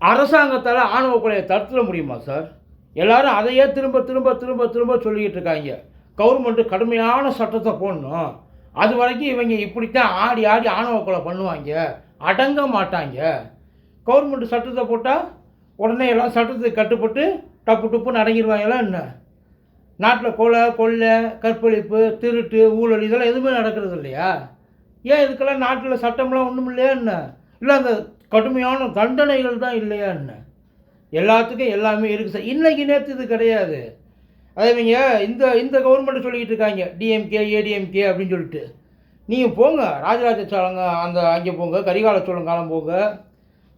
அரசாங்கத்தால் ஆணவ கொலையை தடுத்துட முடியுமா சார்? எல்லாரும் அதையே திரும்ப திரும்ப திரும்ப திரும்ப சொல்லிக்கிட்டு இருக்காங்க. கவர்மெண்ட்டு கடுமையான சட்டத்தை போடணும். அது வரைக்கும் இவங்க இப்படித்தான் ஆடி ஆடி ஆணவ கொலை பண்ணுவாங்க. அடங்க மாட்டாங்க. கவர்மெண்ட் சட்டத்தை போட்டால் உடனே எல்லாம் சட்டத்துக்கு கட்டுப்பட்டு டப்பு டப்புன்னு அடங்கிடுவாங்களா என்ன? நாட்டில் கொலை கொள்ளை கற்பழிப்பு திருட்டு ஊழல் இதெல்லாம் எதுவுமே நடக்கிறது இல்லையா? ஏன் இதுக்கெல்லாம் நாட்டில் சட்டம்லாம் ஒன்றும் இல்லையா என்ன? இல்லை அந்த கடுமையான தண்டனைகள் தான் இல்லையா என்ன? எல்லாத்துக்கும் எல்லாமே இருக்குது சார். இன்றைக்கி நேற்று இது கிடையாது. அதே இவங்க இந்த இந்த கவர்மெண்ட்டு சொல்லிக்கிட்டு இருக்காங்க டிஎம்கே ஏடிஎம்கே அப்படின்னு சொல்லிட்டு. நீங்கள் போங்க ராஜராஜ சோழங்க அந்த அங்கே போங்க கரிகால சோழன் காலம் போங்க.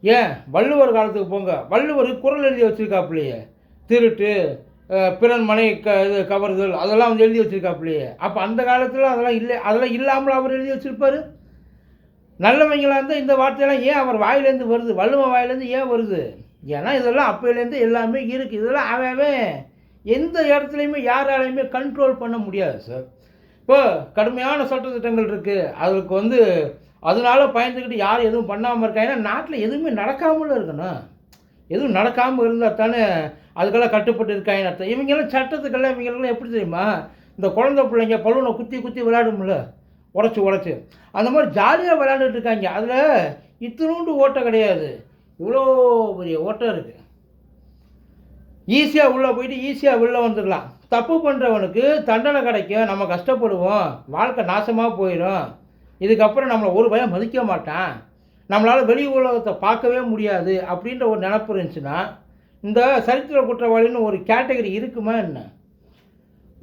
ஏன்? வள்ளுவர் காலத்துக்கு போங்க. வள்ளுவர் குரல் எழுதி வச்சுருக்காப்புலையே. திருட்டு பிறன் மனை க இது கவர்தல் அதெல்லாம் வந்து எழுதி வச்சுருக்காப்புலையே. அப்போ அந்த காலத்தில் அதெல்லாம் இல்லை அதெல்லாம் இல்லாமல் அவர் எழுதி வச்சுருப்பாரு. நல்லவங்களாக இருந்தால் இந்த வார்த்தையெல்லாம் ஏன் அவர் வாயிலேருந்து வருது? வள்ளுவன் வாயிலேருந்து ஏன் வருது? ஏன்னா இதெல்லாம் அப்போலேருந்து எல்லாமே இருக்குது இதெல்லாம் அவன் எந்த இடத்துலையுமே யாராலையுமே கண்ட்ரோல் பண்ண முடியாது சார் இப்போ கடுமையான சட்டத்திட்டங்கள் இருக்குது அதுக்கு வந்து அதனால பயந்துக்கிட்டு யாரும் எதுவும் பண்ணாமல் இருக்கா? ஏன்னா நாட்டில் எதுவுமே நடக்காமல் இருக்கணும். எதுவும் நடக்காமல் இருந்தால் தானே அதுக்கெல்லாம் கட்டுப்பட்டு இருக்காங்க அர்த்தம். இவங்கெல்லாம் சட்டத்துக்கெல்லாம் இவங்களுக்கெல்லாம் எப்படி தெரியுமா? இந்த குழந்தை பிள்ளைங்க பலூனை குத்தி குத்தி விளையாடும்ல. உடச்சி உடச்சி. அந்த மாதிரி ஜாலியாக விளையாண்டுட்டு இருக்காங்க. அதில் இத்தினூண்டு ஓட்டை கிடையாது. இவ்வளோ பெரிய ஓட்டம் இருக்குது ஈஸியாக உள்ளே போயிட்டு ஈஸியாக உள்ளே வந்துடலாம். தப்பு பண்ணுறவனுக்கு தண்டனை கிடைக்கும் நம்ம கஷ்டப்படுவோம். வாழ்க்கை நாசமாக போயிடும். இதுக்கப்புறம் நம்மளை ஒரு பயம் மதிக்க மாட்டான். நம்மளால் வெளி உலகத்தை பார்க்கவே முடியாது அப்படின்ற ஒரு நினப்பு இருந்துச்சுன்னா இந்த சரித்திர குற்றவாளின்னு ஒரு கேட்டகரி இருக்குமா என்ன?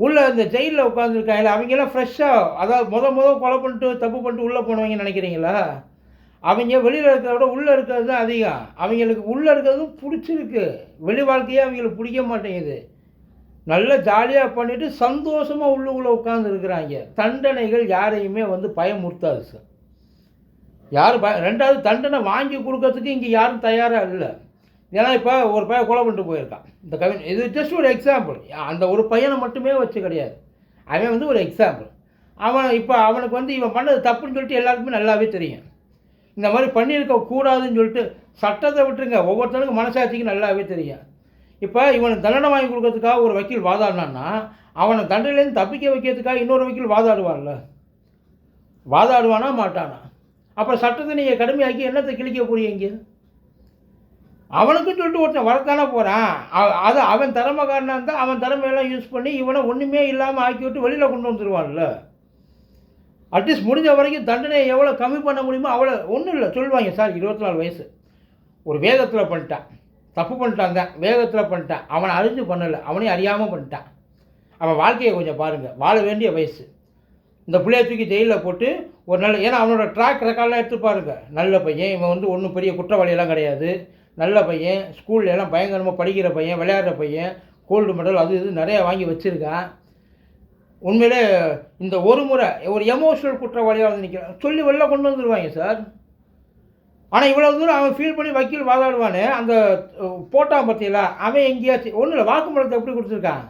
உள்ளே இந்த ஜெயிலில் உட்காந்துருக்காங்களே அவங்கெல்லாம் ஃப்ரெஷ்ஷாக அதாவது முத முத கொலை பண்ணிட்டு தப்பு பண்ணிட்டு உள்ளே போனவங்க நினைக்கிறீங்களா? அவங்க வெளியில் இருக்கிறத விட உள்ளே இருக்கிறது தான் அதிகம். அவங்களுக்கு உள்ளே இருக்கிறதும் பிடிச்சிருக்கு. வெளி வாழ்க்கையே அவங்களுக்கு பிடிக்க மாட்டேங்குது. நல்லா ஜாலியாக பண்ணிவிட்டு சந்தோஷமாக உள்ளுக்குள்ளே உட்காந்துருக்குறாங்க தண்டனைகள் யாரையுமே வந்து பயமுறுத்தாது சார் யார் பய ரெண்டாவது தண்டனை வாங்கி கொடுக்கறதுக்கு இங்கே யாரும் தயாராக இல்லை. ஏன்னா இப்போ ஒரு பையன் கொலை பண்ணிட்டு போயிருக்கான். இந்த கவின் இது ஜஸ்ட் ஒரு எக்ஸாம்பிள் அந்த ஒரு பையனை மட்டுமே வச்சு கிடையாது. அவன் வந்து ஒரு எக்ஸாம்பிள் அவன் இப்போ அவனுக்கு வந்து இவன் பண்ணது தப்புன்னு சொல்லிட்டு எல்லாருக்குமே நல்லாவே தெரியும். இந்த மாதிரி பண்ணியிருக்க கூடாதுன்னு சொல்லிட்டு சட்டத்தை விட்டுருங்க. ஒவ்வொருத்தனுக்கும் மனசாட்சிக்கு நல்லாவே தெரியும். இப்போ இவனுக்கு தண்டனை வாங்கி கொடுக்கறதுக்காக ஒரு வக்கீல் வாதாடினான்னா அவனை தண்டனையிலேருந்து தப்பிக்க வைக்கிறதுக்காக இன்னொரு வக்கீல் வாதாடுவான்ல. வாதாடுவானா மாட்டானா? அப்புறம் சட்டத்தை நீங்கள் கடுமையாக்கி என்னத்தை கிழிக்க போறீங்க அவனுக்கு சொல்லிட்டு ஒருத்தன் வரத்தானே போகிறான் அது அவன் திறமைக்காரனாக இருந்தால் அவன் திறமையெல்லாம் யூஸ் பண்ணி இவனை ஒன்றுமே இல்லாமல் ஆக்கி விட்டு வெளியில் கொண்டு வந்துடுவான்ல அட்லீஸ்ட் முடிஞ்ச வரைக்கும் தண்டனையை எவ்வளோ கம்மி பண்ண முடியுமோ அவ்வளோ ஒன்றும் இல்லை சொல்லுவாங்க சார் இருபத்தி நாலு வயசு. ஒரு வேகத்தில் பண்ணிட்டான். தப்பு பண்ணிட்டான் தான். வேகத்தில் பண்ணிட்டான். அவனை அறிஞ்சு பண்ணலை. அவனையும் அறியாமல் பண்ணிட்டான். அவன் வாழ்க்கையை கொஞ்சம் பாருங்கள் வாழ வேண்டிய வயசு. இந்த பிள்ளைய தூக்கி ஜெயிலில் போட்டு ஒரு நல்ல ஏன்னா அவனோட ட்ராக் ரெக்கார்டெலாம் எடுத்து பாருங்கள் நல்ல பையன் இவன் வந்து ஒன்றும் பெரிய குற்றவாளியெல்லாம் கிடையாது. நல்ல பையன் ஸ்கூல்ல எல்லாம் பயங்கரமாக படிக்கிற பையன் விளையாடுற பையன் கோல்டு மெடல் அது இது நிறையா வாங்கி வச்சுருக்கான். உண்மையிலே இந்த ஒரு முறை ஒரு எமோஷனல் குற்றவாளியாக வந்து நிற்கிறான் சொல்லி வெளில கொண்டு வந்துடுவாங்க சார். ஆனால் இவ்வளோ தூரம் அவன் ஃபீல் பண்ணி வக்கீல் வாதாடுவானே அந்த போட்டான் பார்த்தீங்களா அவன் எங்கேயாச்சும் ஒன்றும் இல்லை வாக்குமூலத்தை எப்படி கொடுத்துருக்கான்?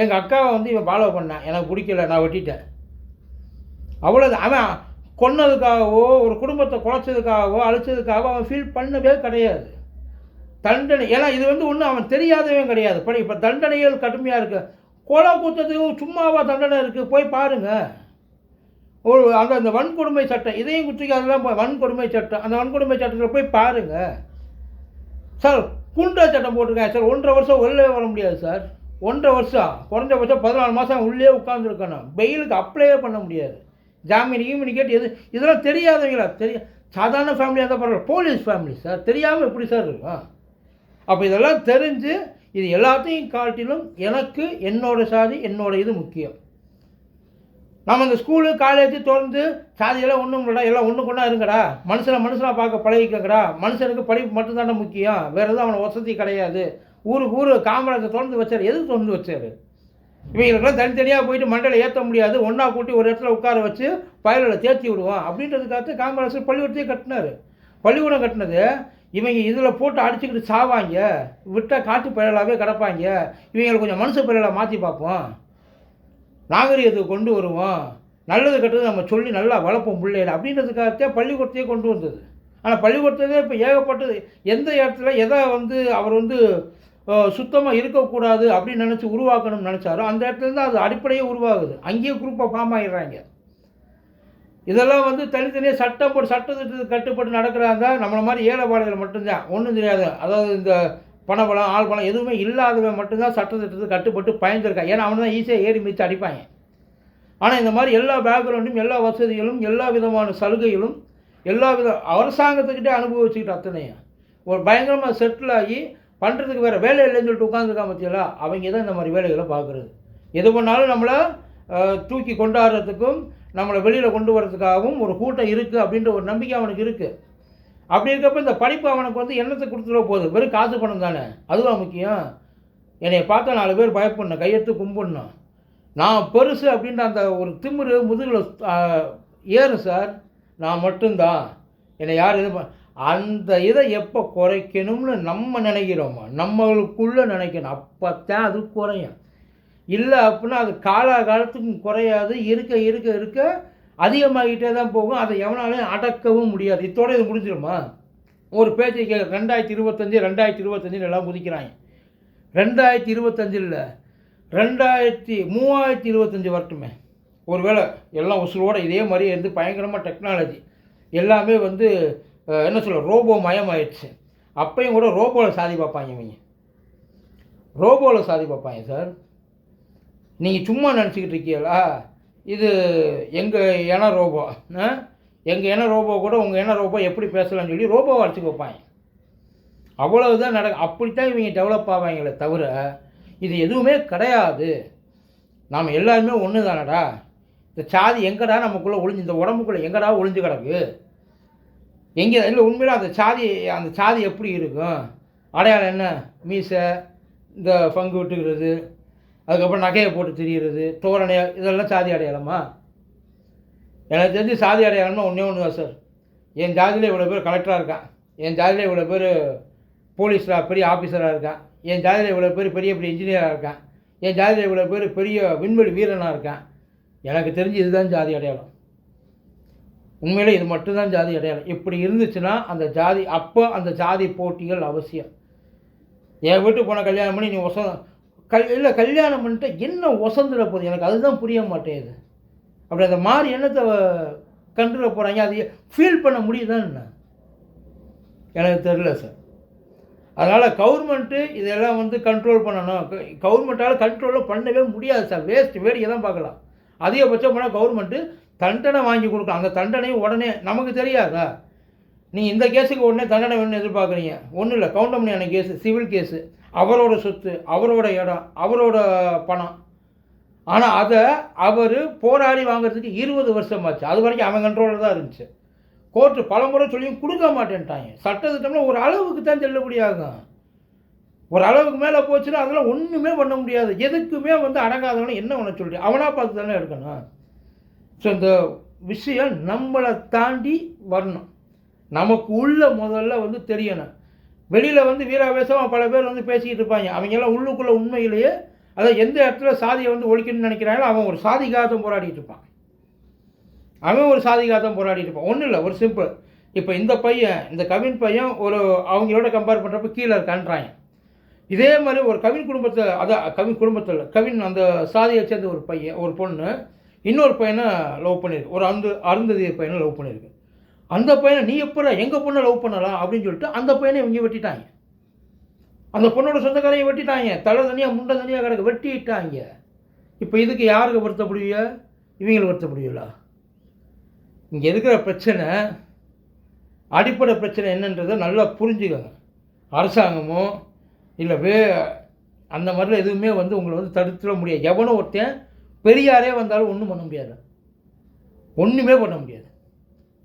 எங்கள் அக்காவை வந்து இவன் ஃபாலோ பண்ணான். எனக்கு பிடிக்கல நான் வெட்டிட்டேன். அவ்வளோது அவன் கொன்னதுக்காகவோ ஒரு குடும்பத்தை குலைச்சதுக்காகவோ அழிச்சதுக்காகவோ அவன் ஃபீல் பண்ணவே கிடையாது. தண்டனை. ஏன்னா இது வந்து ஒன்றும் அவன் தெரியாதவன் கிடையாது. படி இப்போ தண்டனைகள் கடுமையாக இருக்கு. கொலை குத்தத்துக்கு சும்மாவா தண்டனை இருக்குது போய் பாருங்கள் ஒரு அந்த அந்த வன்கொடுமை சட்டம் இதையும் குத்திக்கு அதெல்லாம் வன்கொடுமை சட்டம் அந்த வன்கொடுமை சட்டத்தில் போய் பாருங்கள் சார் குண்டா சட்டம் போட்டிருக்கேன் சார் ஒன்றரை வருஷம் உள்ளே வர முடியாது சார். ஒன்றரை வருஷம் குறைஞ்சபட்சம் பதினாலு மாதம் உள்ளே உட்காந்துருக்கணும் பெயிலுக்கு அப்ளையே பண்ண முடியாது. ஜாமீன் கீமீன் கேட்டு எது இதெல்லாம் தெரியாதவங்களா? தெரிய சாதாரண ஃபேமிலியாக இருந்தால் பரவாயில்ல. Police family sir. தெரியாமல் எப்படி சார் இருக்கும்? அப்போ இதெல்லாம் தெரிஞ்சு இது எல்லாத்தையும் காட்டிலும் எனக்கு என்னோட சாதி என்னோட இது முக்கியம். நம்ம இந்த ஸ்கூலு காலேஜ் திறந்து சாதியெல்லாம் ஒன்றும் இல்லடா எல்லாம் ஒன்று கொண்டா இருங்கடா. மனுஷனை மனுஷனாக பார்க்க பழகிக்கங்கடா. மனுஷனுக்கு படிப்பு மட்டும்தானே முக்கியம். வேறு எதுவும் அவனை வசதி கிடையாது. ஊருக்கு ஊர் காமராஜர் திறந்து வச்சார். எது திறந்து வச்சார்? இவங்களுக்கெல்லாம் தனித்தனியாக போயிட்டு மண்டலை ஏற்ற முடியாது. ஒன்றா கூட்டி ஒரு இடத்துல உட்கார வச்சு பயலில் தேர்த்தி விடுவோம் அப்படின்றதுக்காக காமராஜர் பள்ளிக்கூடத்தையே கட்டினார். பள்ளிக்கூடம் கட்டினது இவங்க இதில் போட்டு அடிச்சுக்கிட்டு சாவாங்க விட்டால் காட்டு பயலாகவே கிடப்பாங்க. இவங்களை கொஞ்சம் மனுஷ பயலாக மாற்றி பார்ப்போம். நாகரிகத்தை கொண்டு வருவோம். நல்லது கெட்டது நம்ம சொல்லி நல்லா வளர்ப்போம் பிள்ளைகள். அப்படின்றதுக்காகத்தே பள்ளிக்கூடத்தையே கொண்டு வந்தது. ஆனால் பள்ளிக்கூடத்திலே இப்போ ஏகப்பட்டது. எந்த இடத்துல எதை வந்து அவர் வந்து சுத்தமாக இருக்கக்கூடாது அப்படின்னு நினச்சி உருவாக்கணும்னு நினச்சாரோ அந்த இடத்துல தான் அது அடிப்படையே உருவாகுது. அங்கேயே குரூப்பாக ஃபார்ம் ஆகிடுறாங்க இதெல்லாம் வந்து தனித்தனியாக சட்டம் போட்டு சட்டத்திட்டத்துக்கு கட்டுப்பட்டு நடக்கிறாங்க. நம்மளை மாதிரி ஏழைப்பாடுகள் மட்டும்தான். ஒன்றும் தெரியாது. அதாவது இந்த பணபலம் ஆள் பணம் எதுவுமே இல்லாதவன் மட்டும்தான் சட்டத்திட்டத்துக்கு கட்டுப்பட்டு பயந்துருக்கான். ஏன்னா அவனை தான் ஈஸியாக ஏறி மிதித்து அடிப்பாங்க. ஆனால் இந்த மாதிரி எல்லா பேக்ரவுண்டும் எல்லா வசதிகளும் எல்லா விதமான சலுகைகளும் எல்லா வித அரசாங்கத்துக்கிட்டே அனுபவிச்சுக்கிட்டு அத்தனையும். ஒரு பயங்கரமாக செட்டில் ஆகி பண்ணுறதுக்கு வேறு வேலை இல்லைன்னு சொல்லிட்டு உட்காந்துருக்கா பற்றியெல்லாம் அவங்க தான் இந்த மாதிரி வேலைகளை பார்க்குறது. எது பண்ணாலும் நம்மளை தூக்கி கொண்டாடுறதுக்கும் நம்மளை வெளியில் கொண்டு வரதுக்காகவும் ஒரு கூட்டம் இருக்குது அப்படின்ற ஒரு நம்பிக்கை அவனுக்கு இருக்குது அப்படி இருக்கப்ப இந்த படிப்பு அவனுக்கு வந்து எண்ணத்தை கொடுத்துட போகுது? வெறும் காசு பணம் தானே? அதுவா முக்கியம்? என்னை பார்த்தா நாலு பேர் பயப்படணும் கையெடுத்து கும்பிடணும். நான் பெருசு அப்படின்ற அந்த ஒரு திமிரு முதுகில் ஏறும் சார். நான் மட்டும்தான். என்னை யார் இது அந்த இதை எப்போ குறைக்கணும்னு நம்ம நினைக்கிறோமோ நம்மளுக்குள்ளே நினைக்கணும். அப்போ தான் அது குறையும். இல்லை அப்படின்னா அது காலாகாலத்துக்கும் குறையாது. இருக்க இருக்க இருக்க அதிகமாகிட்டே தான் போகும். அதை எவனாலையும் அடக்கவும் முடியாது. இத்தோட இது முடிஞ்சிருமா? ஒரு பேச்சை கே ரெண்டாயிரத்தி இருபத்தஞ்சி ரெண்டாயிரத்தி இருபத்தஞ்சில் எல்லாம் குதிக்கிறாங்க. ரெண்டாயிரத்தி இருபத்தஞ்சில் ரெண்டாயிரத்தி மூவாயிரத்தி இருபத்தஞ்சி வரட்டுமே. ஒருவேளை எல்லாம் உசுரோட இதே மாதிரி இருந்து பயங்கரமாக டெக்னாலஜி எல்லாமே வந்து என்ன சொல்ல ரோபோ மயமாயிடுச்சு. அப்பையும் கூட ரோபோவில் சாதி பார்ப்பாங்க இவங்க. ரோபோவில் சாதி பார்ப்பாங்க சார். நீங்கள் சும்மா நினச்சிக்கிட்டு இருக்கீங்களா இது எங்கள் இன ரோபோ எங்கள் இன ரோபோ கூட உங்கள் இன ரோபோ எப்படி பேசலாம்னு சொல்லி ரோபோவை அடிச்சு வைப்பாங்க. அவ்வளவுதான் நடக்கும் அப்படித்தான் இவங்க டெவலப் ஆவாங்களே தவிர இது எதுவுமே கிடையாது. நாம் எல்லாருமே ஒன்று தானடா இந்த சாதி எங்கடா நமக்குள்ளே ஒளிஞ்சு இந்த உடம்புக்குள்ளே எங்கடா ஒளிஞ்சு கிடக்கு? எங்கே இல்லை உண்மையில் அந்த சாதி அந்த சாதி எப்படி இருக்கும்? அடையாளம் என்ன? மீசை இந்த பங்கு விட்டுக்கிறது அதுக்கப்புறம் நகையை போட்டு திரியிறது தோரணை இதெல்லாம் சாதி அடையாளமா? எனக்கு தெரிஞ்சு சாதி அடையாளம்னா ஒன்றே ஒன்று தான் சார் என் ஜாதியில் இவ்வளோ பேர் கலெக்டராக இருக்கான். என் ஜாதியில் இவ்வளோ பேர் போலீஸில் பெரிய ஆஃபீஸராக இருக்கான். என் ஜாதியில் இவ்வளோ பேர் பெரிய பெரிய இன்ஜினியராக இருக்கான். என் ஜாதியில் இவ்வளோ பேர் பெரிய விண்வெளி வீரனாக இருக்கான். எனக்கு தெரிஞ்சு இதுதான் ஜாதி அடையாளம். உண்மையில் இது மட்டும்தான் ஜாதி அடையாளம். இப்படி இருந்துச்சுன்னா அந்த ஜாதி அப்போ அந்த ஜாதி போட்டிகள் அவசியம். என் வீட்டுக்கு போன கல்யாணம் பண்ணி நீ ஒசம் கல் இல்லை கல்யாணம் பண்ணிட்டு என்ன ஒசந்துட போகுது? எனக்கு அதுதான் புரிய மாட்டேங்குது. அப்படி அந்த மாதிரி என்னத்தை கண்டுட போகிறாங்க அதை ஃபீல் பண்ண முடியுதான்னு என்ன? எனக்கு தெரில சார் அதனால் கவர்மெண்ட்டு இதெல்லாம் வந்து கண்ட்ரோல் பண்ணணும். கவர்மெண்ட்டால் கண்ட்ரோலும் பண்ணவே முடியாது சார் வேஸ்ட் வேடிக்கை தான் பார்க்கலாம். அதிகபட்சம் போனால் கவர்மெண்ட்டு தண்டனை வாங்கி கொடுக்கலாம். அந்த தண்டனையும் உடனே நமக்கு தெரியாதா? நீ இந்த கேஸுக்கு உடனே தண்டனை வேணும்னு எதிர்பார்க்குறீங்க. ஒன்றும் இல்லை. கவுண்டமணியான கேஸு சிவில் கேஸு அவரோட சொத்து அவரோட இடம் அவரோட பணம். ஆனால் அதை அவர் போராடி வாங்குறதுக்கு இருபது வருஷமாச்சு அது வரைக்கும் அவன் கண்ட்ரோலில் தான் இருந்துச்சு. கோர்ட்டு பலமுறை சொல்லியும் கொடுக்க மாட்டேன்ட்டாங்க. சட்டத்திட்டம்னா ஒரு அளவுக்கு தான் செல்லுபடியாகும் ஒரு அளவுக்கு மேலே போச்சுன்னா அதெல்லாம் ஒன்றுமே பண்ண முடியாது. எதுக்குமே வந்து அடங்காதவனே என்ன பண்ண சொல்கிறேன் அவனாக பார்த்து தானே எடுக்கணும். ஸோ இந்த விஷயம் நம்மளை தாண்டி வரணும். நமக்கு உள்ள முதல்ல வந்து தெரியணும். வெளியில் வந்து வீராவேசமாக பல பேர் வந்து பேசிக்கிட்டு இருப்பாங்க. அவங்கெல்லாம் உள்ளுக்குள்ளே உண்மையிலேயே அதாவது எந்த இடத்துல சாதியை வந்து ஒழிக்கணும்னு நினைக்கிறாங்களோ அவன் ஒரு சாதிகாதம் போராடிட்டு இருப்பான். அவன் ஒரு சாதிகாதம் போராடிட்டு இருப்பான். ஒன்றும் இல்லை ஒரு சிம்பிள் இப்போ இந்த பையன் இந்த கவின் பையன் ஒரு அவங்களோட கம்பேர் பண்ணுறப்ப கீழே இருக்கான்றாங்க. இதே மாதிரி ஒரு கவின் குடும்பத்தை அதான் கவின் குடும்பத்தில் கவின் அந்த சாதியை சேர்ந்த ஒரு பையன் ஒரு பொண்ணு இன்னொரு பையனை லவ் பண்ணியிருக்கு. ஒரு அந்த அருந்ததி பையனை லவ் பண்ணியிருக்கு. அந்த பையனை நீ எப்போ எங்கள் பொண்ணை லவ் பண்ணலாம் அப்படின்னு சொல்லிட்டு அந்த பையனை இவங்க வெட்டிட்டாங்க. அந்த பொண்ணோட சொந்தக்காரையும் வெட்டிட்டாங்க. தலை தனியாக முண்டை தனியாக கிடக்கு வெட்டிட்டாங்க. இப்போ இதுக்கு யாருக்கு வருத்தப்படுவிய இவங்களுக்கு வருத்தப்படுவீங்களா? இங்கே இருக்கிற பிரச்சனை அடிப்படை பிரச்சனை என்னன்றதை நல்லா புரிஞ்சுக்கோங்க. அரசாங்கமோ இல்லை வே அந்த மாதிரிலாம் எதுவுமே வந்து உங்களை வந்து தடுத்துட முடியாது. எவனோ ஒருத்தன் பெரியாரே வந்தாலும் ஒன்றும் பண்ண முடியாது ஒன்றுமே பண்ண முடியாது.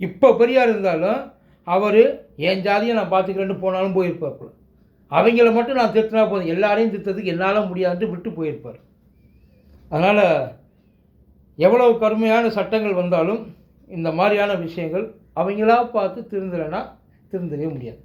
இப்போ பெரியார் இருந்தாலும் அவர் என் ஜாதியை நான் பார்த்துக்கிறேன்னு போனாலும் போயிருப்பாப்புல. அவங்கள மட்டும் நான் திருத்தினா போதும். எல்லாரையும் திருத்ததுக்கு என்னால் முடியாதுன்ட்டு விட்டு போயிருப்பார். அதனால் எவ்வளவு கடுமையான சட்டங்கள் வந்தாலும் இந்த மாதிரியான விஷயங்கள் அவங்களா பார்த்து திருந்தலைன்னா திருந்தவே முடியாது.